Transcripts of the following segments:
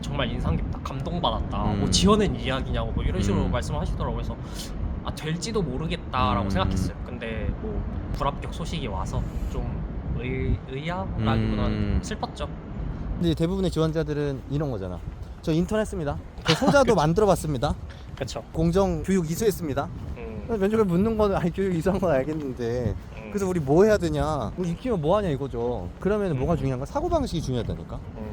아, 정말 인상 깊다, 감동받았다, 음. 뭐 지어낸 이야기냐고 뭐 이런 식으로 음. 말씀하시더라고요. 그래서 아 될지도 모르겠다라고 음. 생각했어요. 근데 뭐 불합격 소식이 와서 좀 의, 의아라기보다는 음. 슬펐죠. 근데 대부분의 지원자들은 이런 거잖아. 저 인턴했습니다. 저 소자도 만들어봤습니다. 그렇죠. 공정 교육 이수했습니다. 음, 면접에 묻는 거는 아니 교육 이수한 건 알겠는데 음, 그래서 우리 뭐 해야 되냐? 우리 익히면 뭐 하냐 이거죠. 그러면 음. 뭐가 중요한가? 사고 방식이 중요하다니까. 음,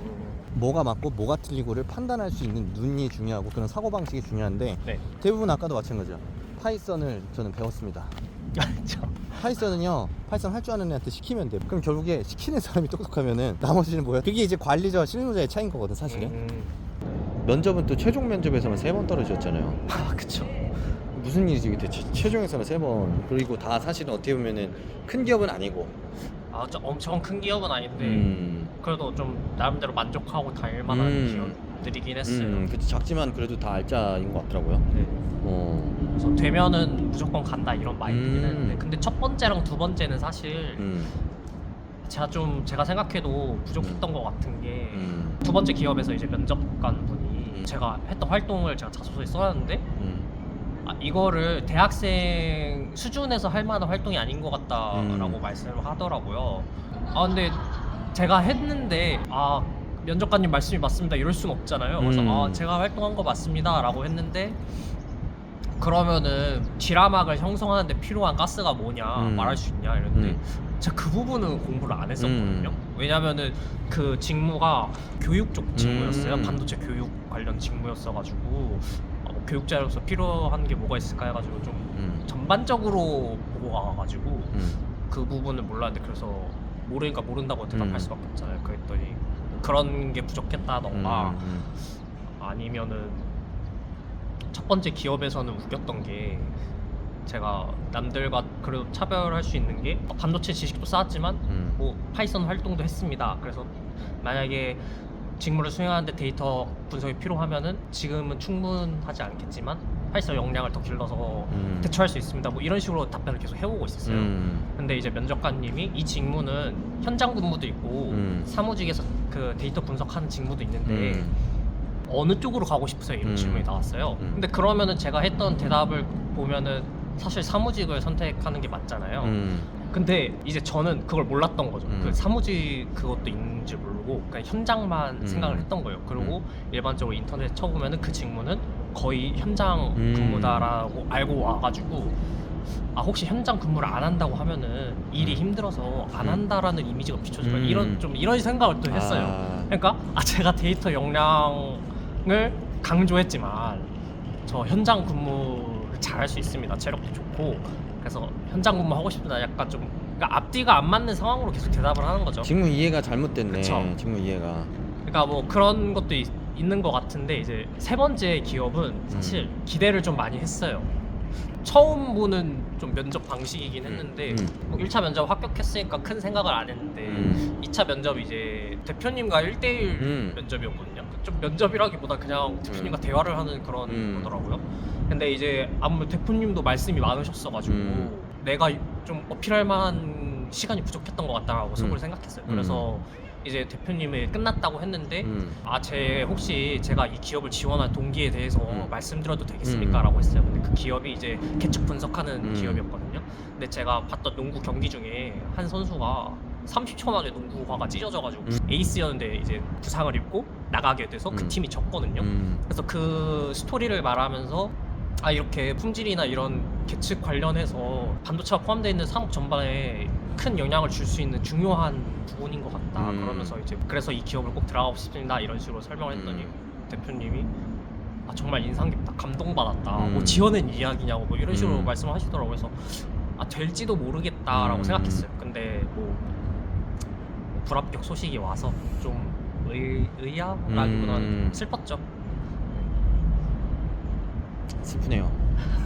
뭐가 맞고 뭐가 틀리고를 판단할 수 있는 눈이 중요하고 그런 사고 방식이 중요한데 네. 대부분 아까도 마찬가지야. 파이썬을 저는 배웠습니다. 그렇죠. 파이썬은요, 파이썬 할 줄 아는 애한테 시키면 돼. 그럼 결국에 시키는 사람이 똑똑하면은 나머지는 뭐야? 그게 이제 관리자와 실무자의 차이인 거거든, 사실은. 음, 면접은 또 최종 면접에서만 세 번 떨어졌잖아요. 아 그렇죠. 무슨 일이지 그때 최- 최종에서는 세 번. 그리고 다 사실은 어떻게 보면은 큰 기업은 아니고. 아, 저 엄청 큰 기업은 아닌데 음. 그래도 좀 나름대로 만족하고 다닐 만한 음. 기업들이긴 했어요. 음, 그치 작지만 그래도 다 알짜인 것 같더라고요. 네. 어. 그래서 되면은 무조건 간다 이런 마인드긴 음. 했는데 근데 첫 번째랑 두 번째는 사실 음. 제가 좀 제가 생각해도 부족했던 것 같은 게 두 음. 번째 기업에서 이제 면접관 분이 음. 제가 했던 활동을 제가 자소서에 써놨는데 음. 아, 이거를 대학생 수준에서 할 만한 활동이 아닌 것 같다라고 음. 말씀을 하더라고요. 아 근데 제가 했는데 아 면접관님 말씀이 맞습니다 이럴 순 없잖아요. 그래서 음. 아 제가 활동한 거 맞습니다라고 했는데 그러면은 지라막을 형성하는데 필요한 가스가 뭐냐 음. 말할 수 있냐 이랬는데 음. 제가 그 부분은 공부를 안 했었거든요. 왜냐면은 그 직무가 교육 쪽 직무였어요. 음. 반도체 교육 관련 직무였어가지고 교육자로서 필요한 게 뭐가 있을까 해가지고 좀 음. 전반적으로 보고 가가지고 음. 그 부분을 몰랐는데 그래서 모르니까 모른다고 대답할 음. 수밖에 없잖아요. 그랬더니 그런 게 부족했다던가 음. 아니면은 첫 번째 기업에서는 웃겼던 게 제가 남들과 그래도 차별할 수 있는 게 반도체 지식도 쌓았지만 음. 뭐 파이썬 활동도 했습니다. 그래서 만약에 직무를 수행하는데 데이터 분석이 필요하면은 지금은 충분하지 않겠지만 파이썬 역량을 더 길러서 음. 대처할 수 있습니다. 뭐 이런 식으로 답변을 계속 해오고 있었어요. 음. 근데 이제 면접관님이 이 직무는 현장 근무도 있고 음. 사무직에서 그 데이터 분석하는 직무도 있는데 음. 어느 쪽으로 가고 싶으세요? 이런 음. 질문이 나왔어요. 음. 근데 그러면은 제가 했던 대답을 보면은 사실 사무직을 선택하는 게 맞잖아요. 음. 근데 이제 저는 그걸 몰랐던 거죠. 음. 그 사무직 그것도 있는지 모르고 그냥 현장만 음. 생각을 했던 거예요. 그리고 일반적으로 인터넷 쳐보면은 그 직무는 거의 현장 음. 근무다라고 알고 와가지고 아 혹시 현장 근무를 안 한다고 하면은 일이 음. 힘들어서 안 음. 한다라는 이미지가 비춰질까 음. 이런 좀 이런 생각을 또 했어요. 아. 그러니까 아 제가 데이터 역량을 강조했지만 저 현장 근무를 잘할 수 있습니다. 체력도 좋고 그래서 현장 근무 하고 싶다. 약간 좀 그러니까 앞뒤가 안 맞는 상황으로 계속 대답을 하는 거죠. 직무 이해가 잘못됐네. 그쵸. 직무 이해가. 그러니까 뭐 그런 것도 있, 있는 것 같은데 이제 세 번째 기업은 사실 음. 기대를 좀 많이 했어요. 처음 보는 좀 면접 방식이긴 했는데 음. 뭐 1차 면접 합격했으니까 큰 생각을 안 했는데 음. 2차 면접 이제 대표님과 1대1 음. 면접이었거든요. 좀 면접이라기보다 그냥 대표님과 음. 대화를 하는 그런 음. 거더라고요. 근데 이제 아무래도 대표님도 말씀이 많으셨어가지고 음. 내가 좀 어필할 만한 시간이 부족했던 것 같다라고 속으로 음. 생각했어요. 음. 그래서 이제 대표님이 끝났다고 했는데 음. 아, 제 혹시 제가 이 기업을 지원한 동기에 대해서 음. 말씀드려도 되겠습니까? 음. 라고 했어요. 근데 그 기업이 이제 개축 분석하는 음. 기업이었거든요. 근데 제가 봤던 농구 경기 중에 한 선수가 30초 만에 농구화가 찢어져가지고 음. 에이스였는데 이제 부상을 입고 나가게 돼서 그 음. 팀이 졌거든요. 음. 그래서 그 스토리를 말하면서 아 이렇게 품질이나 이런 계측 관련해서 반도체가 포함되어 있는 산업 전반에 큰 영향을 줄 수 있는 중요한 부분인 것 같다 음. 그러면서 이제 그래서 이 기업을 꼭 들어가고 싶습니다 이런 식으로 설명을 했더니 음. 대표님이 아 정말 인상 깊다 감동받았다 음. 뭐 지어낸 이야기냐고 뭐 이런 식으로 음. 말씀하시더라고요 그래서 아 될지도 모르겠다라고 음. 생각했어요 근데 뭐 불합격 소식이 와서 좀 의, 의아라기보다는 음. 슬펐죠 슬프네요.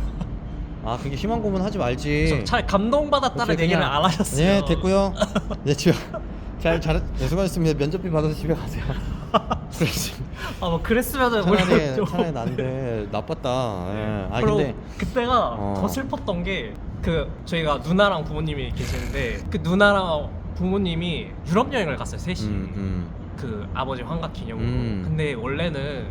아 그게 희망 고문 하지 말지. 그래서 차라리 감동받았다는 그냥- 안 하셨어요. 네 됐고요. 네 집에 잘잘 네, 수고하셨습니다. 면접비 받아서 집에 가세요. 그렇지. 아, 뭐 그랬으면은 차라리 오히려 좀- 차라리 난데 나빴다. 예. 아 그리고 근데 그때가 어. 더 슬펐던 게 그 저희가 누나랑 부모님이 계시는데 그 누나랑 부모님이 유럽 여행을 갔어요 셋이. 음, 음. 그 아버지 환갑 기념으로. 음. 근데 원래는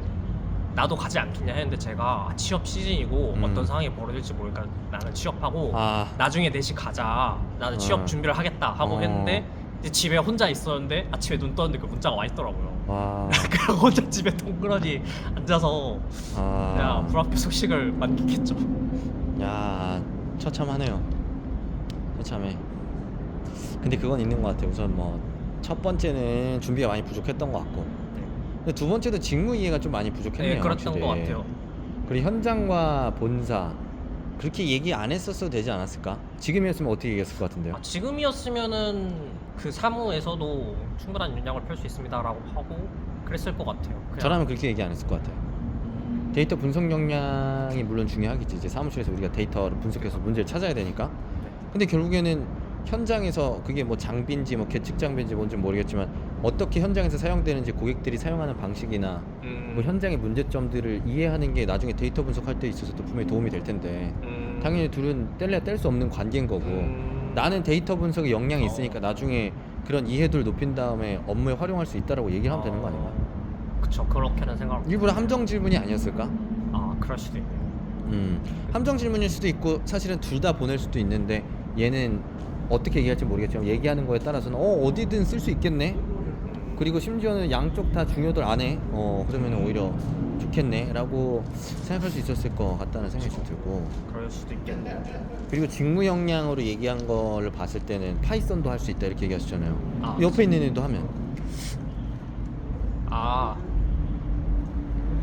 나도 가지 않겠냐 했는데 제가 아, 취업 시즌이고 음. 어떤 상황이 벌어질지 모르니까 나는 취업하고 아 나중에 넷이 가자. 나는 취업 어. 준비를 하겠다 하고 어. 했는데 이제 집에 혼자 있었는데 아침에 눈 떴는데 그 문자가 와 있더라고요. 와. 그냥 혼자 집에 동그라니 앉아서 아. 그냥 불합격 소식을 만끽했죠. 야 처참하네요. 처참해. 근데 그건 있는 것 같아요. 우선 뭐 첫 번째는 준비가 많이 부족했던 것 같고, 근데 두 번째도 직무 이해가 좀 많이 부족했네요. 네, 그랬던 확실히. 것 같아요. 그리고 현장과 본사 그렇게 얘기 안 했었어도 되지 않았을까? 지금이었으면 어떻게 얘기했을 것 같은데요? 아, 지금이었으면은 그 사무에서도 충분한 역량을 펼 수 있습니다라고 하고 그랬을 것 같아요. 그냥 저라면 그렇게 얘기 안 했을 것 같아요. 데이터 분석 역량이 물론 중요하겠지. 이제 사무실에서 우리가 데이터를 분석해서 문제를 찾아야 되니까. 네. 근데 결국에는 현장에서 그게 뭐 장비인지 뭐 계측 장비인지 뭔지 모르겠지만 어떻게 현장에서 사용되는지 고객들이 사용하는 방식이나 음, 뭐 현장의 문제점들을 이해하는 게 나중에 데이터 분석할 때 있어서도 분명히 도움이 될 텐데 음, 당연히 둘은 뗄래야 뗄 수 없는 관계인 거고 음, 나는 데이터 분석에 역량이 있으니까 어. 나중에 그런 이해도를 높인 다음에 업무에 활용할 수 있다라고 얘기를 하면 되는 거 아닌가? 그쵸 그렇게는 생각. 일부러 함정 질문이 아니었을까? 아 그럴 수도 있네요. 음, 함정 질문일 수도 있고 사실은 둘 다 보낼 수도 있는데 얘는 어떻게 얘기할지 모르겠지만 얘기하는 거에 따라서는 어 어디든 쓸 수 있겠네. 그리고 심지어는 양쪽 다 중요들 안 해. 어 그러면 오히려 좋겠네라고 생각할 수 있었을 것 같다는 생각이 좀 들고 그럴 수도 있겠네요. 그리고 직무 역량으로 얘기한 거를 봤을 때는 파이썬도 할 수 있다 이렇게 얘기하셨잖아요. 아, 옆에 있는 애도 하면 아,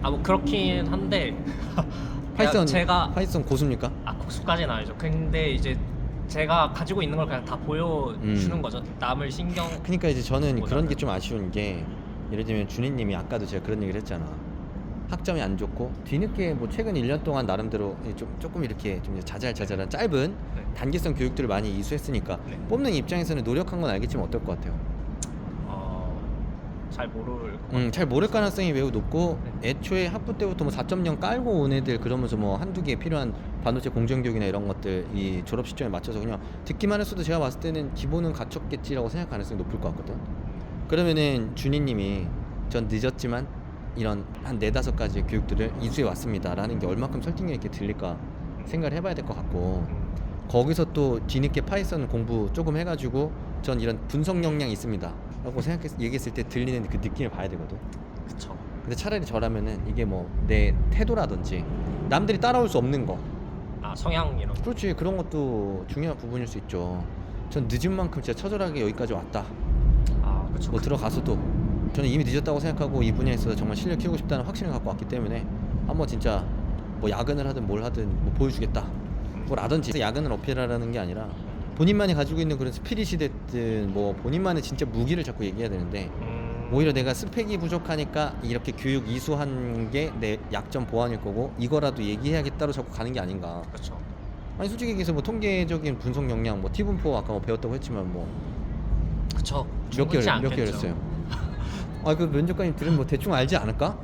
아 뭐 그렇긴 한데 파이썬 제가 파이썬 고수입니까? 아 국수까지는 아니죠. 근데 이제 제가 가지고 있는 걸 그냥 다 보여주는 음. 거죠. 남을 신경 그러니까 이제 저는. 그런 게 좀 아쉬운 게 예를 들면 준희님이 아까도 제가 그런 얘기를 했잖아. 학점이 안 좋고 뒤늦게 뭐 최근 1년 동안 나름대로 좀 조금 이렇게 좀 자잘자잘한 짧은 네. 단기성 교육들을 많이 이수했으니까 네. 뽑는 입장에서는 노력한 건 알겠지만 어떨 것 같아요. 어, 잘 모를 것 음, 잘 모를 가능성이 매우 높고 네. 애초에 학부 때부터 뭐 4.0 깔고 온 애들 그러면서 뭐 한두 개 필요한 반도체 공정 교육이나 이런 것들 이 졸업 시점에 맞춰서 그냥 듣기만 했어도 제가 봤을 때는 기본은 갖췄겠지라고 생각 가능성이 높을 것 같거든. 그러면은 준희님이 전 늦었지만 이런 한 네다섯 가지 교육들을 이수해 왔습니다라는 게 얼마큼 설득력 있게 들릴까 생각을 해봐야 될 것 같고 음, 거기서 또 뒤늦게 파이썬 공부 조금 해가지고 전 이런 분석 역량 있습니다 라고 생각했 얘기했을 때 들리는 그 느낌을 봐야 되거든. 그쵸. 근데 차라리 저라면은 이게 뭐 내 태도라든지 남들이 따라올 수 없는 거. 아 성향 이런. 그렇지. 그런 것도 중요한 부분일 수 있죠. 전 늦은 만큼 진짜 처절하게 여기까지 왔다. 아 그쵸. 뭐 들어가서도. 저는 이미 늦었다고 생각하고 이 분야에 있어서 정말 실력 키우고 싶다는 확신을 갖고 왔기 때문에 한번 진짜 뭐 야근을 하든 뭘 하든 뭐 보여주겠다. 뭘 하든지. 야근을 어필하라는 게 아니라 본인만이 가지고 있는 그런 스피릿이 됐든 뭐 본인만의 진짜 무기를 자꾸 얘기해야 되는데 음, 오히려 내가 스펙이 부족하니까 이렇게 교육 이수한 게 내 약점 보완일 거고 이거라도 얘기해야겠다로 자꾸 가는 게 아닌가 그쵸. 아니 솔직히 얘기해서 뭐 통계적인 분석 역량 뭐 T분포 아까 뭐 배웠다고 했지만 뭐 그쵸. 몇 개월 몇 개월 않겠죠. 했어요 아 그 면접관님 들으면 뭐 대충 알지 않을까?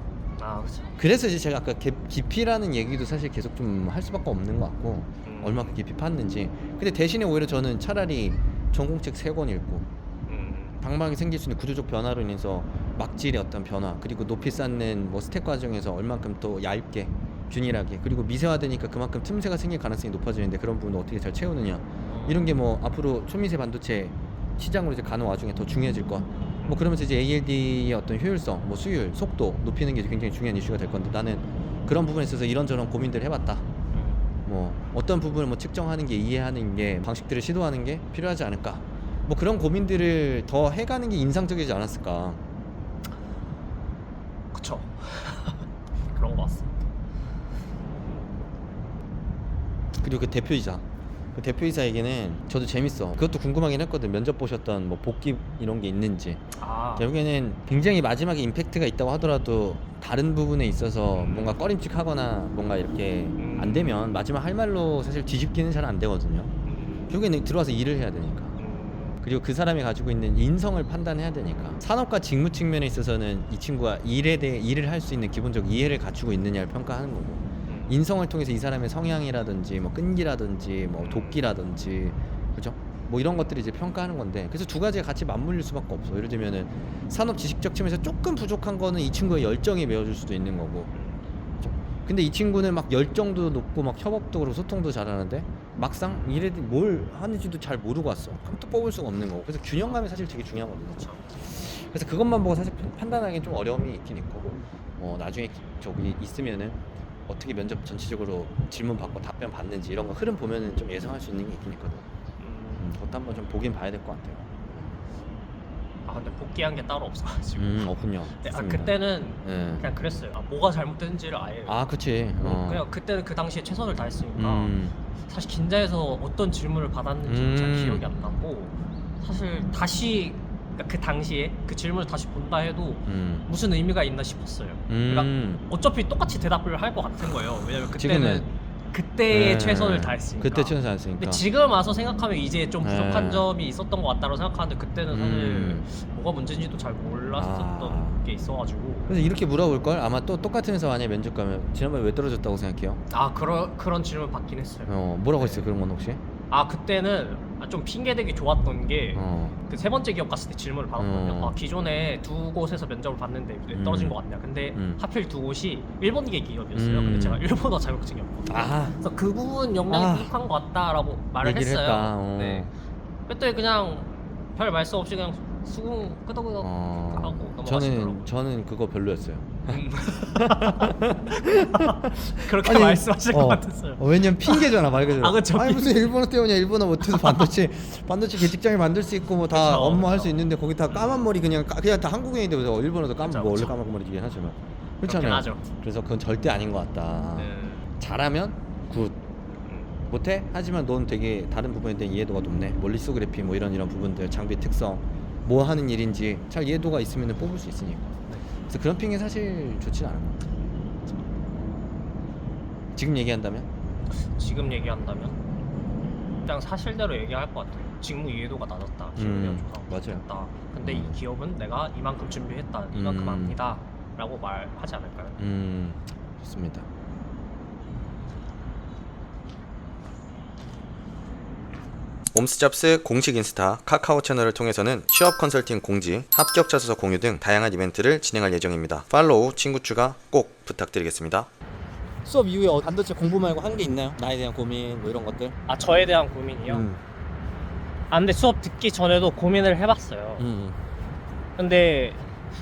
아 그쵸. 그래서 이제 제가 아까 개- 깊이라는 얘기도 사실 계속 좀 할 수밖에 없는 것 같고 음. 얼마큼 깊이 팠는지. 근데 대신에 오히려 저는 차라리 전공책 세 권 읽고 음, 방망이 생길 수 있는 구조적 변화로 인해서 막질의 어떤 변화 그리고 높이 쌓는 뭐 스택 과정에서 얼만큼 또 얇게 균일하게 그리고 미세화되니까 그만큼 틈새가 생길 가능성이 높아지는데 그런 부분을 어떻게 잘 채우느냐. 어, 이런 게 뭐 앞으로 초미세 반도체 시장으로 이제 가는 와중에 더 중요해질 거. 뭐 그러면서 이제 ALD의 어떤 효율성, 뭐 수율, 속도 높이는 게 굉장히 중요한 이슈가 될 건데 나는 그런 부분에 있어서 이런저런 고민들을 해봤다. 음, 뭐 어떤 부분을 뭐 측정하는 게 이해하는 게 방식들을 시도하는 게 필요하지 않을까. 뭐 그런 고민들을 더 해가는 게 인상적이지 않았을까. 그쵸. 그런 거 같습니다. 그리고 그 대표이사. 그 대표이사에게는 저도 재밌어. 그것도 궁금하긴 했거든. 면접 보셨던 뭐 복귀 이런 게 있는지. 아 결국에는 굉장히 마지막에 임팩트가 있다고 하더라도 다른 부분에 있어서 뭔가 꺼림칙하거나 뭔가 이렇게 안 되면 마지막 할 말로 사실 뒤집기는 잘 안 되거든요. 음, 결국에는 들어와서 일을 해야 되니까. 음, 그리고 그 사람이 가지고 있는 인성을 판단해야 되니까. 산업과 직무 측면에 있어서는 이 친구가 일에 대해 일을 할 수 있는 기본적 이해를 갖추고 있느냐를 평가하는 거고. 음. 인성을 통해서 이 사람의 성향이라든지 뭐 끈기라든지 뭐 도끼라든지 그죠? 뭐 이런 것들이 이제 평가하는 건데 그래서 두 가지가 같이 맞물릴 수밖에 없어. 예를 들면은 산업 지식적 측면에서 조금 부족한 거는 이 친구의 열정이 메워줄 수도 있는 거고. 근데 이 친구는 막 열정도 높고 막 협업도 그렇고 소통도 잘하는데 막상 이래도 뭘 하는지도 잘 모르고 왔어. 그럼 또 뽑을 수가 없는 거고. 그래서 균형감이 사실 되게 중요하거든요. 그래서 그것만 보고 사실 판단하기엔 좀 어려움이 있긴 있고 어, 나중에 저기 있으면은 어떻게 면접 전체적으로 질문 받고 답변 받는지 이런 거 흐름 보면은 좀 예상할 수 있는 게 있긴 있거든. 음, 음, 그것도 한번 좀 보긴 봐야 될 것 같아요. 아 근데 복귀한 게 따로 없어가지고. 음, 없군요. 네, 아 좋습니다. 그때는 예. 그냥 그랬어요. 아, 뭐가 잘못됐는지를 아예. 아, 그치. 어. 그냥 그때는 그 당시에 최선을 다했으니까 음, 사실 긴자에서 어떤 질문을 받았는지 잘 음. 기억이 안 나고 사실 다시 그러니까 그 당시에 그 질문을 다시 본다 해도 음, 무슨 의미가 있나 싶었어요. 음. 그러니까 어차피 똑같이 대답을 할 것 같은 거예요. 왜냐면 그때는 지금은 그때의 네. 최선을 다했으니까. 그때 최선을 다했으니까. 근데 지금 와서 생각하면 이제 좀 부족한 네. 점이 있었던 것 같다고 생각하는데 그때는 사실 음. 뭐가 문제인지도 잘 몰랐었던 아. 게 있어가지고 그래서 이렇게 물어볼 걸 아마 또 똑같은 회사 만약에 면접 가면 지난번에 왜 떨어졌다고 생각해요? 아 그런 그런 질문 받긴 했어요. 어, 뭐라고 했어요? 그런 건 혹시? 아 그때는 아, 좀 핑계대기 좋았던 게 어. 그 세 번째 기업 갔을 때 질문을 받았거든요. 어. 아, 기존에 두 곳에서 면접을 봤는데 왜 음. 떨어진 것 같냐. 근데 음. 하필 두 곳이 일본계 기업이었어요. 음. 근데 제가 일본어 자격증이었거든요. 아, 그래서 그 부분 역량이 아. 부족한 것 같다라고 말을 얘기를 했어요. 했다. 어. 네. 그때 그냥 별 말씀 없이 그냥 수긍 끄덕끄덕 어. 하고 넘어가시더라고요. 저는 저는 그거 별로였어요. 음. 그렇게 아니, 말씀하실 어. 것 같았어요. 어, 왜냐면 핑계잖아 말 그대로. 아, 그쵸. 아니 무슨 일본어 때문에 일본어 못해서 반도체 반도체 개직장을 만들 수 있고 뭐 다 그쵸, 업무 할 그쵸. 수 있는데 거기 다 까만 머리 그냥 까- 그냥 다 한국인인데 왜 일본어도 까만 그쵸, 뭐 원래 그쵸. 까만 머리긴 하지만 그렇잖아요. 하죠. 그래서 그건 절대 아닌 것 같다. 네. 잘하면 굿. 음. 못해? 하지만 넌 되게 다른 부분에 대한 이해도가 높네. 뭐 리소그래피 뭐 이런 이런 부분들 장비 특성 뭐 하는 일인지 잘 이해도가 있으면 뽑을 수 있으니까. 그래서 그런 핑계 사실 좋지는 않은 것 같아. 지금 얘기한다면? 지금 얘기한다면 그냥 사실대로 얘기할 것 같아요. 직무 이해도가 낮았다. 기업이 음, 맞아요. 부족했다. 근데 이 음. 기업은 내가 이만큼 준비했다. 이만큼 음. 합니다. 라고 말하지 않을까요? 음 좋습니다. 옴스잡스 공식 인스타 카카오 채널을 통해서는 취업 컨설팅 공지, 합격자 수서 공유 등 다양한 이벤트를 진행할 예정입니다. 팔로우, 친구 추가 꼭 부탁드리겠습니다. 수업 이후에 어, 반도체 공부 말고 한 게 있나요? 나에 대한 고민 뭐 이런 것들? 아 저에 대한 고민이요. 음, 아 근데 수업 듣기 전에도 고민을 해봤어요. 음, 근데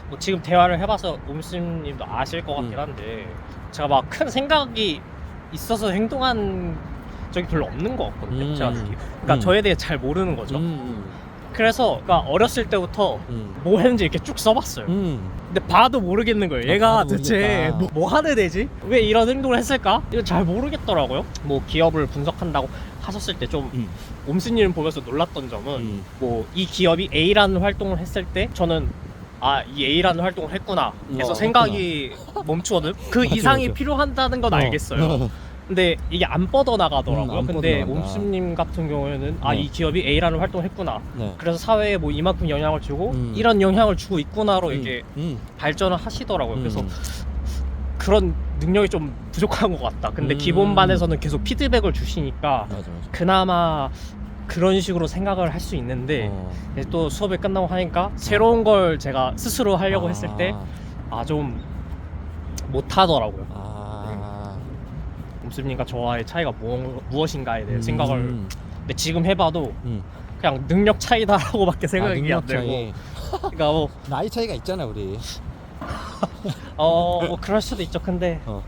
뭐 지금 대화를 해봐서 옴스님도 아실 것 같긴 음. 한데 제가 막 큰 생각이 있어서 행동한 적이 별로 없는 것 같거든요. 음. 제가 듣기. 그러니까 음. 저에 대해 잘 모르는 거죠. 음, 그래서 그러니까 어렸을 때부터 음, 뭐 했는지 이렇게 쭉 써봤어요. 음. 근데 봐도 모르겠는 거예요. 아, 얘가 봐도 대체 모르겠다. 뭐, 뭐 하는 애지? 왜 이런 행동을 했을까? 이거 잘 모르겠더라고요. 뭐 기업을 분석한다고 하셨을 때 좀 음. 옴스님 보면서 놀랐던 점은 음. 뭐 이 기업이 A라는 활동을 했을 때 저는 아 이 A라는 활동을 했구나 해서 어, 생각이 멈추거든. 그 맞아, 이상이 맞아. 필요한다는 건 알겠어요. 근데 이게 안 뻗어 나가더라고요. 음, 안 근데 뻗어나간다. 옴스님 같은 경우에는 아 네. 이 기업이 A라는 활동을 했구나. 네. 그래서 사회에 뭐 이만큼 영향을 주고 음. 이런 영향을 주고 있구나로 음, 이게 음, 발전을 하시더라고요. 그래서 음. 그런 능력이 좀 부족한 것 같다. 근데 음. 기본 반에서는 계속 피드백을 주시니까 맞아 맞아. 그나마 그런 식으로 생각을 할 수 있는데 어. 이제 또 수업이 끝나고 하니까 새로운 걸 제가 스스로 하려고 아. 했을 때 아 좀 못하더라고요. 아. 옴스님과 저와의 차이가 무, 무엇인가에 대해 음. 생각을 근데 지금 해봐도 음. 그냥 능력 차이다라고밖에 생각이 아, 안 능력 되고. 그러니까 뭐, 나이 차이가 있잖아 우리. 어, 뭐 그럴 수도 있죠. 근데 어.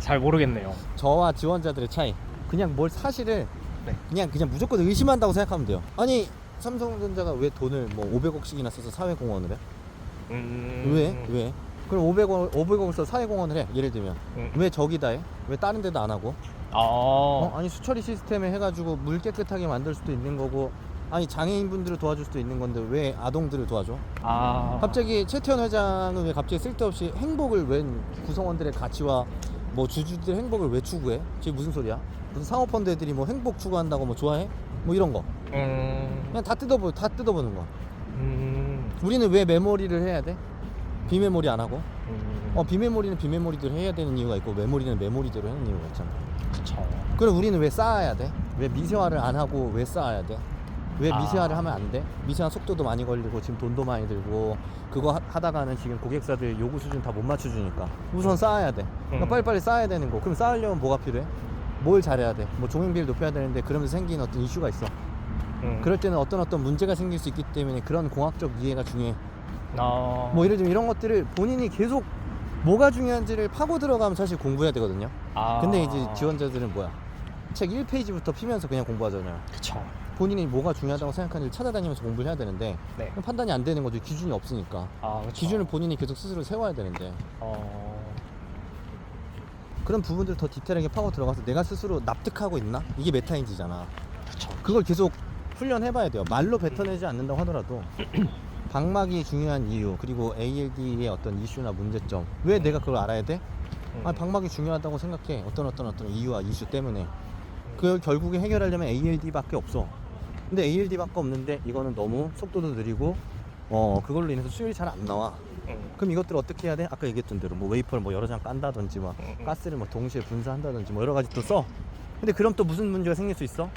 잘 모르겠네요. 저와 지원자들의 차이. 그냥 뭘 사실을 네. 그냥 그냥 무조건 의심한다고 생각하면 돼요. 아니 삼성전자가 왜 돈을 뭐 500억씩이나 써서 사회공헌을 해? 음... 왜? 왜? 그럼 500억 500억을 써 사회공헌을 해. 예를 들면 음. 왜 저기다 해? 왜 다른 데도 안 하고? 아, 어? 아니 수처리 시스템에 해가지고 물 깨끗하게 만들 수도 있는 거고. 아니 장애인분들을 도와줄 수도 있는 건데 왜 아동들을 도와줘? 아, 갑자기 최태원 회장은 왜 갑자기 쓸데없이 행복을 웬 구성원들의 가치와 뭐 주주들의 행복을 왜 추구해? 그게 무슨 소리야? 무슨 상호펀드 애들이 뭐 행복 추구한다고 뭐 좋아해? 뭐 이런 거 음, 그냥 다 뜯어보 다 뜯어보는 거야. 음, 우리는 왜 메모리를 해야 돼? 비메모리 안 하고? 음, 어 비메모리는 비메모리대로 해야 되는 이유가 있고 메모리는 메모리대로 하는 이유가 있잖아. 그쵸. 그럼 우리는 왜 쌓아야 돼? 왜 미세화를 안 하고 왜 쌓아야 돼? 왜 아. 미세화를 하면 안 돼? 미세화 속도도 많이 걸리고 지금 돈도 많이 들고 그거 하- 하다가는 지금 고객사들 요구 수준 다 못 맞춰주니까 우선 쌓아야 돼. 그러니까 음. 빨리빨리 쌓아야 되는 거. 그럼 쌓으려면 뭐가 필요해? 뭘 잘해야 돼? 뭐 종횡비를 높여야 되는데 그러면서 생긴 어떤 이슈가 있어. 음. 그럴 때는 어떤 어떤 문제가 생길 수 있기 때문에 그런 공학적 이해가 중요해. 어... 뭐 예를 들면 이런 것들을 본인이 계속 뭐가 중요한지를 파고 들어가면 사실 공부해야 되거든요. 아... 근데 이제 지원자들은 뭐야? 책 1페이지부터 피면서 그냥 공부하잖아요. 그쵸. 본인이 뭐가 중요하다고 생각하는지 찾아다니면서 공부를 해야 되는데 네. 판단이 안 되는 거죠. 기준이 없으니까. 아. 기준을 본인이 계속 스스로 세워야 되는데 어... 그런 부분들을 더 디테일하게 파고 들어가서 내가 스스로 납득하고 있나? 이게 메타인지잖아. 그쵸. 그걸 계속 훈련해봐야 돼요. 말로 뱉어내지 않는다고 하더라도 방막이 중요한 이유 그리고 ALD의 어떤 이슈나 문제점 왜 내가 그걸 알아야 돼? 음. 아 방막이 중요하다고 생각해. 어떤 어떤 어떤 이유와 이슈 때문에 그 결국에 해결하려면 ALD밖에 없어. 근데 ALD밖에 없는데 이거는 너무 속도도 느리고 어 그걸로 인해서 수율이 잘 안 나와. 음. 그럼 이것들 어떻게 해야 돼? 아까 얘기했던 대로 뭐 웨이퍼를 뭐 여러 장 깐다든지 뭐 음. 가스를 뭐 동시에 분사한다든지 뭐 여러 가지 또 써. 근데 그럼 또 무슨 문제가 생길 수 있어?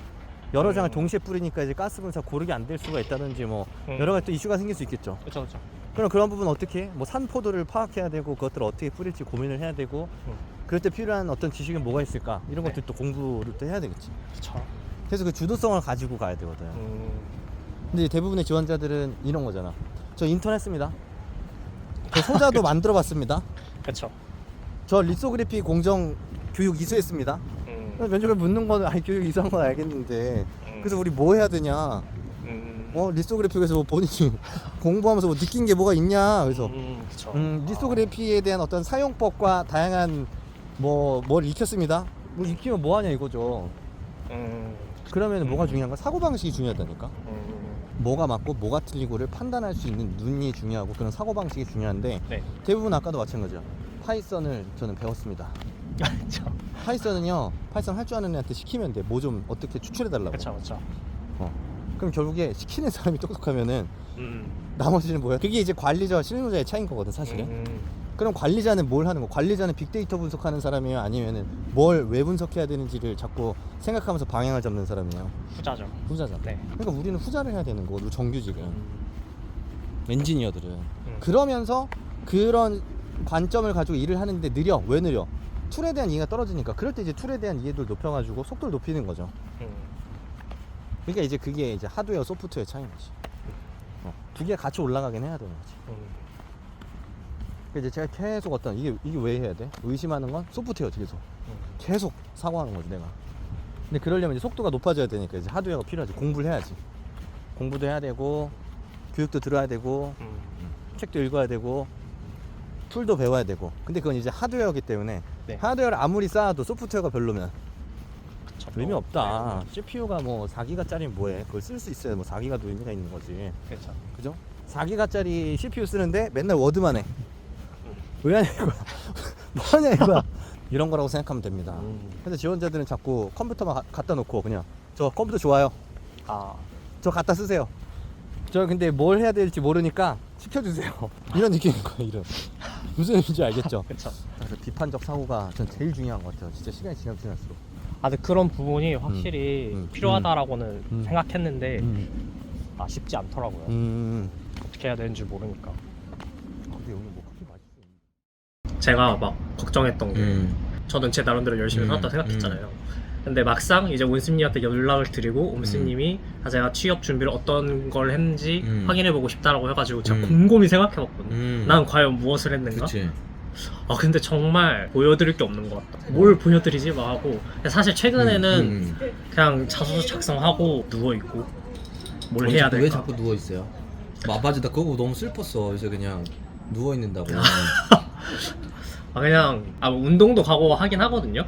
여러 장을 음. 동시에 뿌리니까 이제 가스 분사 고르게 안 될 수가 있다든지 뭐 음. 여러 가지 또 이슈가 생길 수 있겠죠. 그쵸, 그쵸. 그럼 그런 부분 어떻게 해? 뭐 산포도를 파악해야 되고 그것들을 어떻게 뿌릴지 고민을 해야 되고 음. 그럴 때 필요한 어떤 지식은 뭐가 있을까? 이런 네. 것들 또 공부를 또 해야 되겠지. 그쵸. 그래서 그 주도성을 가지고 가야 되거든. 음... 근데 대부분의 지원자들은 이런 거잖아. 저 인턴 했습니다. 저 소자도 만들어 봤습니다. 그쵸. 저 리소그래피 공정 교육 이수했습니다. 음... 면접에 묻는 거는 아니 교육 이수한 건 알겠는데 음. 그래서 우리 뭐 해야 되냐? 음... 어 리소그래피에서 뭐 본인이 공부하면서 뭐 느낀 게 뭐가 있냐? 그래서 음, 그쵸. 음, 리소그래피에 대한 어떤 사용법과 다양한 뭐 뭘 익혔습니다. 뭐 익히면 뭐 하냐 이거죠. 음... 그러면 뭐가 중요한 건 사고 방식이 중요하다니까. 음... 뭐가 맞고 뭐가 틀리고를 판단할 수 있는 눈이 중요하고 그런 사고 방식이 중요한데 네. 대부분 아까도 마찬가지야. 파이썬을 저는 배웠습니다. 그쵸. 파이썬은요, 파이썬 할 줄 아는 애한테 시키면 돼. 뭐 좀 어떻게 추출해 달라고. 그쵸, 그쵸. 어. 그럼 결국에 시키는 사람이 똑똑하면은 음... 나머지는 뭐야? 그게 이제 관리자와 실무자의 차이인 거거든, 사실은. 음... 그럼 관리자는 뭘 하는 거? 관리자는 빅데이터 분석하는 사람이에요? 아니면은 뭘 왜 분석해야 되는지를 자꾸 생각하면서 방향을 잡는 사람이에요? 후자죠. 후자잖아. 네. 그러니까 우리는 후자를 해야 되는 거고, 정규직은. 음... 엔지니어들은. 음. 그러면서 그런 관점을 가지고 일을 하는데 느려. 왜 느려? 툴에 대한 이해가 떨어지니까. 그럴 때 이제 툴에 대한 이해도를 높여가지고 속도를 높이는 거죠. 음... 그러니까 이제 그게 이제 하드웨어, 소프트웨어 차이인 거지. 어, 두 개가 같이 올라가긴 해야 되는 거지. 음... 그러니까 이제 제가 계속 어떤 이게 이게 왜 해야 돼? 의심하는 건 소프트웨어 계속 음... 계속 사고하는 거지 내가. 근데 그러려면 이제 속도가 높아져야 되니까 이제 하드웨어가 필요하지. 공부를 해야지. 공부도 해야 되고 교육도 들어야 되고 음... 책도 읽어야 되고 툴도 배워야 되고. 근데 그건 이제 하드웨어이기 때문에 네. 하드웨어를 아무리 쌓아도 소프트웨어가 별로면 그쵸. 의미 어, 없다. CPU가 뭐 4기가짜리 뭐해? 그걸 쓸 수 있어야 뭐 4기가도 의미가 있는 거지. 네. 그쵸. 그죠? 4기가짜리 CPU 쓰는데 맨날 워드만 해. 왜 하냐 이거야. 뭐 하냐 이거야. 이런 거라고 생각하면 됩니다. 음... 근데 지원자들은 자꾸 컴퓨터만 가- 갖다 놓고 그냥 저 컴퓨터 좋아요. 아... 저 갖다 쓰세요. 저 근데 뭘 해야 될지 모르니까 시켜주세요. 이런 느낌인 거예요. 이런. 무슨 의미인지 알겠죠? 그쵸. 그래서 비판적 사고가 전 제일 중요한 것 같아요. 진짜 시간이 지나면 지날수록. 아, 근데 그런 부분이 확실히 음, 필요하다라고는 음. 생각했는데 음. 아 쉽지 않더라고요. 음. 어떻게 해야 되는지 모르니까. 아, 근데 오늘 뭐 커피 맛있어. 제가 막 걱정했던 게 음. 저는 제 나름대로 열심히 음, 살았다 생각했잖아요. 근데 막상 이제 온스님한테 연락을 드리고 온스님이 아, 제가 취업 준비를 어떤 걸 했는지 음. 확인해보고 싶다라고 해가지고 제가 음. 곰곰이 생각해봤거든요. 음. 난 과연 무엇을 했는가? 그치. 아 근데 정말 보여드릴 게 없는 것 같다. 뭘 보여드리지 막 하고 사실 최근에는 음, 음. 그냥 자소서 작성하고 누워 있고 뭘 어, 해야 될까? 왜 자꾸 누워 있어요? 뭐 아버지 나 그거 너무 슬펐어. 그래서 그냥 누워 있는다고. 아 그냥 아, 뭐 운동도 가고 하긴 하거든요.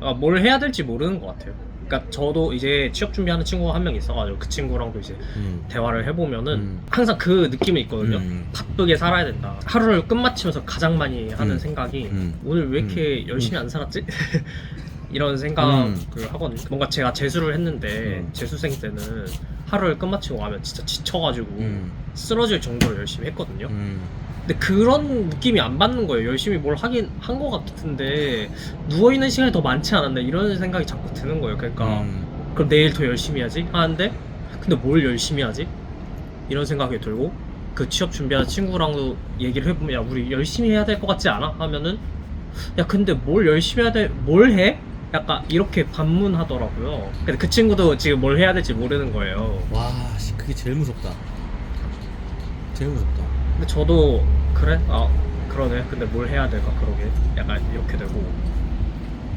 아, 뭘 해야 될지 모르는 것 같아요. 그러니까 저도 이제 취업 준비하는 친구가 한 명 있어가지고 그 친구랑도 이제 음. 대화를 해보면은 음. 항상 그 느낌이 있거든요. 음. 바쁘게 살아야 된다. 하루를 끝마치면서 가장 많이 하는 음. 생각이 음. 오늘 왜 이렇게 음. 열심히 안 살았지? 이런 생각을 음. 하거든요. 뭔가 제가 재수를 했는데 음. 재수생 때는 하루를 끝마치고 가면 진짜 지쳐가지고 음. 쓰러질 정도로 열심히 했거든요. 음. 근데 그런 느낌이 안 받는 거예요. 열심히 뭘 하긴 한 것 같은데 누워 있는 시간이 더 많지 않았나 이런 생각이 자꾸 드는 거예요. 그러니까 음. 그럼 내일 더 열심히 해야지 하는데 근데 뭘 열심히 하지? 이런 생각이 들고 그 취업 준비하는 친구랑도 얘기를 해보면 야 우리 열심히 해야 될 것 같지 않아? 하면은 야 근데 뭘 열심히 해야 돼? 뭘 해? 약간 이렇게 반문하더라고요. 근데 그 친구도 지금 뭘 해야 될지 모르는 거예요. 와, 씨, 그게 제일 무섭다. 제일 무섭다. 근데 저도 그래? 아 그러네. 근데 뭘 해야 될까 그러게. 약간 이렇게 되고.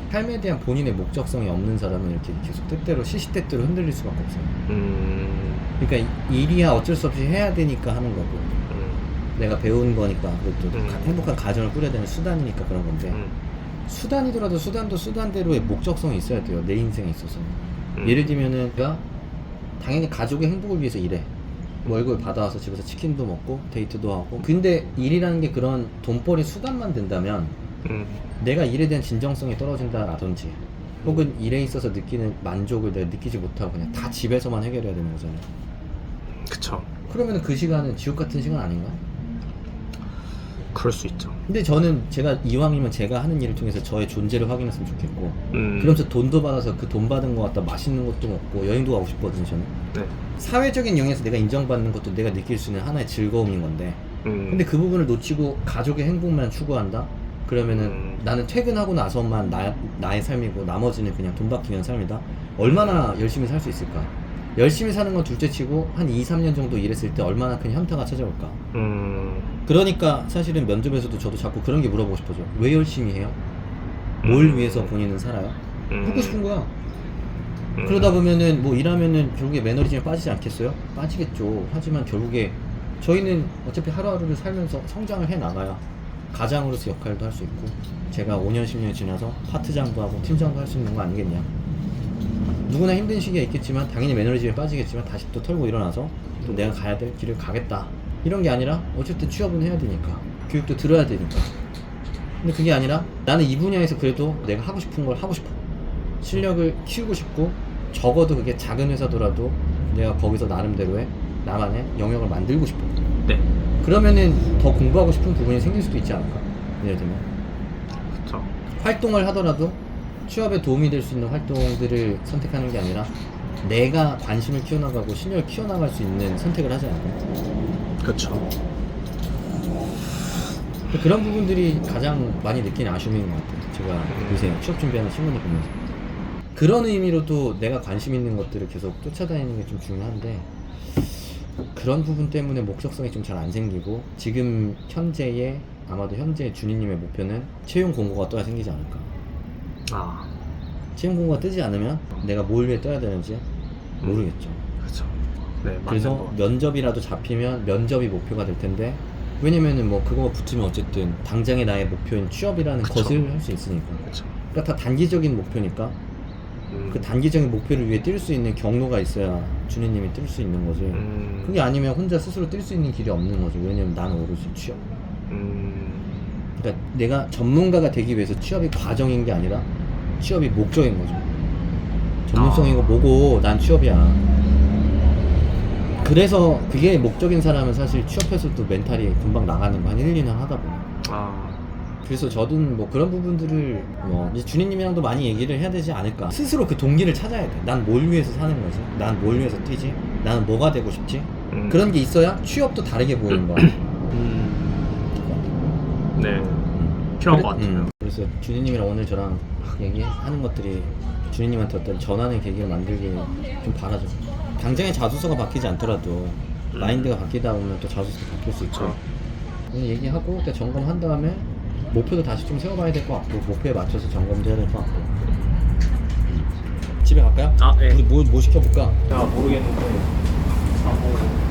삶에 대한 본인의 목적성이 없는 사람은 이렇게 계속 때때로 시시때때로 흔들릴 수밖에 없어요. 음. 그러니까 이- 일이야 어쩔 수 없이 해야 되니까 하는 거고 음. 내가 배운 거니까 그것도 음. 가- 행복한 가정을 꾸려야 되는 수단이니까 그런 건데 음. 수단이더라도 수단도 수단대로의 목적성이 있어야 돼요 내 인생에 있어서 음. 예를 들면은 내가 당연히 가족의 행복을 위해서 일해 월급을 받아와서 집에서 치킨도 먹고 데이트도 하고 근데 일이라는 게 그런 돈벌이 수단만 된다면 음. 내가 일에 대한 진정성이 떨어진다라든지 혹은 일에 있어서 느끼는 만족을 내가 느끼지 못하고 그냥 다 집에서만 해결해야 되는 거잖아요 그쵸. 그러면 그 시간은 지옥 같은 시간 아닌가? 그럴 수 있죠. 근데 저는 제가 이왕이면 제가 하는 일을 통해서 저의 존재를 확인했으면 좋겠고 음. 그러면서 돈도 받아서 그 돈 받은 거 갖다 맛있는 것도 먹고 여행도 가고 싶거든요 저는 네. 사회적인 영역에서 내가 인정받는 것도 내가 느낄 수 있는 하나의 즐거움인 건데 음. 근데 그 부분을 놓치고 가족의 행복만 추구한다? 그러면은 음. 나는 퇴근하고 나서만 나, 나의 삶이고 나머지는 그냥 돈 받기 위한 삶이다? 얼마나 열심히 살 수 있을까? 열심히 사는 건 둘째 치고 한 2, 3년 정도 일했을 때 얼마나 큰 현타가 찾아올까? 음. 그러니까 사실은 면접에서도 저도 자꾸 그런 게 물어보고 싶어져. 왜 열심히 해요? 뭘 음. 위해서 본인은 살아요? 음. 하고 싶은 거야. 음. 그러다 보면은 뭐 일하면은 결국에 매너리즘에 빠지지 않겠어요? 빠지겠죠. 하지만 결국에 저희는 어차피 하루하루를 살면서 성장을 해 나가야 가장으로서 역할도 할 수 있고 제가 5년 10년이 지나서 파트장도 하고 팀장도 할 수 있는 거 아니겠냐. 누구나 힘든 시기가 있겠지만 당연히 매너리즘에 빠지겠지만 다시 또 털고 일어나서 또 내가 가야 될 길을 가겠다. 이런 게 아니라 어쨌든 취업은 해야 되니까 교육도 들어야 되니까. 근데 그게 아니라 나는 이 분야에서 그래도 내가 하고 싶은 걸 하고 싶어. 실력을 키우고 싶고 적어도 그게 작은 회사더라도 내가 거기서 나름대로의 나만의 영역을 만들고 싶어. 네. 그러면은 더 공부하고 싶은 부분이 생길 수도 있지 않을까? 예를 들면 그쵸. 활동을 하더라도 취업에 도움이 될 수 있는 활동들을 선택하는 게 아니라 내가 관심을 키워나가고 실력을 키워나갈 수 있는 선택을 하지 않을까? 그쵸. 그런 부분들이 가장 많이 느끼는 아쉬움인 것 같아요. 제가 요새 취업 준비하는 신문을 보면서. 그런 의미로도 내가 관심 있는 것들을 계속 쫓아다니는 게 좀 중요한데, 그런 부분 때문에 목적성이 좀 잘 안 생기고, 지금 현재의, 아마도 현재 준이님의 목표는 채용 공고가 떠야 생기지 않을까. 아. 채용 공고가 뜨지 않으면 내가 뭘 위해 떠야 되는지 모르겠죠. 그쵸. 네. 그래서 거. 면접이라도 잡히면 면접이 목표가 될 텐데 왜냐면은 뭐 그거 붙으면 어쨌든 당장의 나의 목표인 취업이라는 그쵸. 것을 할 수 있으니까 그쵸. 그러니까 다 단기적인 목표니까 음. 그 단기적인 목표를 위해 뛸 수 있는 경로가 있어야 준희님이 뛸 수 있는 거지 음. 그게 아니면 혼자 스스로 뛸 수 있는 길이 없는 거죠 왜냐면 나는 오로지 취업 음. 그러니까 내가 전문가가 되기 위해서 취업이 과정인 게 아니라 취업이 목적인 거죠 전문성이고 아. 뭐고 난 취업이야 그래서 그게 목적인 사람은 사실 취업해서도 멘탈이 금방 나가는 거 한 1, 2년 하다 보면 아. 그래서 저는 뭐 그런 부분들을 뭐 이제 준희님이랑도 많이 얘기를 해야 되지 않을까 스스로 그 동기를 찾아야 돼난 뭘 위해서 사는 거지 난 뭘 위해서 뛰지 나는 뭐가 되고 싶지 음. 그런 게 있어야 취업도 다르게 보이는 거야 음. 네. 필요한 것 같아요. 음, 그래서 준희님이랑 오늘 저랑 얘기하는 것들이 준희님한테 어떤 전환의 계기를 만들길 좀 바라죠. 당장의 자소서가 바뀌지 않더라도 음. 마인드가 바뀌다 보면 또 자소서도 바뀔 수 있죠. 그쵸. 오늘 얘기하고 또 점검한 다음에 목표도 다시 좀 세워봐야 될 것 같고 목표에 맞춰서 점검도 해야 될 것 같고. 음. 집에 갈까요? 아, 네. 우리 뭐, 뭐 시켜볼까? 제가 모르겠는데. 아, 뭐.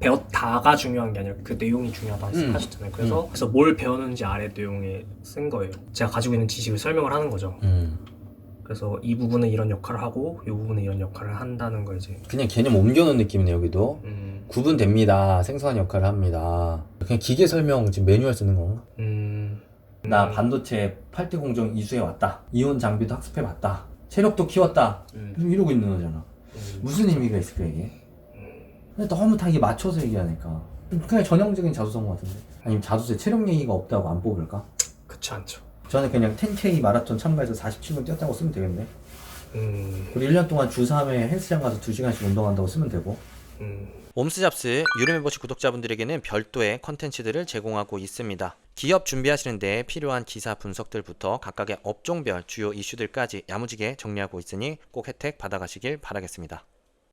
배웠 다가 중요한 게 아니라 그 내용이 중요하다 음. 하셨잖아요. 그래서 그래서 뭘 배웠는지 아래 내용에 쓴 거예요. 제가 가지고 있는 지식을 설명을 하는 거죠. 음. 그래서 이 부분은 이런 역할을 하고 이 부분은 이런 역할을 한다는 걸 이제 그냥 개념 옮겨놓은 느낌이네 여기도. 음, 구분됩니다. 생소한 역할을 합니다. 그냥 기계 설명 지금 매뉴얼 쓰는 건가? 음, 나 음, 반도체 8대 공정 이수해 왔다. 이온 장비도 학습해 봤다. 체력도 키웠다. 음, 이러고 있는 거잖아. 음. 무슨 의미가 있을까 이게? 근데 너무 다 이게 맞춰서 얘기하니까 그냥 전형적인 자소서인 것 같은데. 아니면 자소서에 체력 얘기가 없다고 안 뽑을까? 그렇지 않죠. 저는 그냥 10K 마라톤 참가해서 47분 뛰었다고 쓰면 되겠네. 음, 그리고 1년 동안 주 3회 헬스장 가서 2시간씩 운동한다고 쓰면 되고. 음. 옴스잡스 유료 멤버십 구독자분들에게는 별도의 컨텐츠들을 제공하고 있습니다. 기업 준비하시는데 필요한 기사 분석들부터 각각의 업종별 주요 이슈들까지 야무지게 정리하고 있으니 꼭 혜택 받아가시길 바라겠습니다.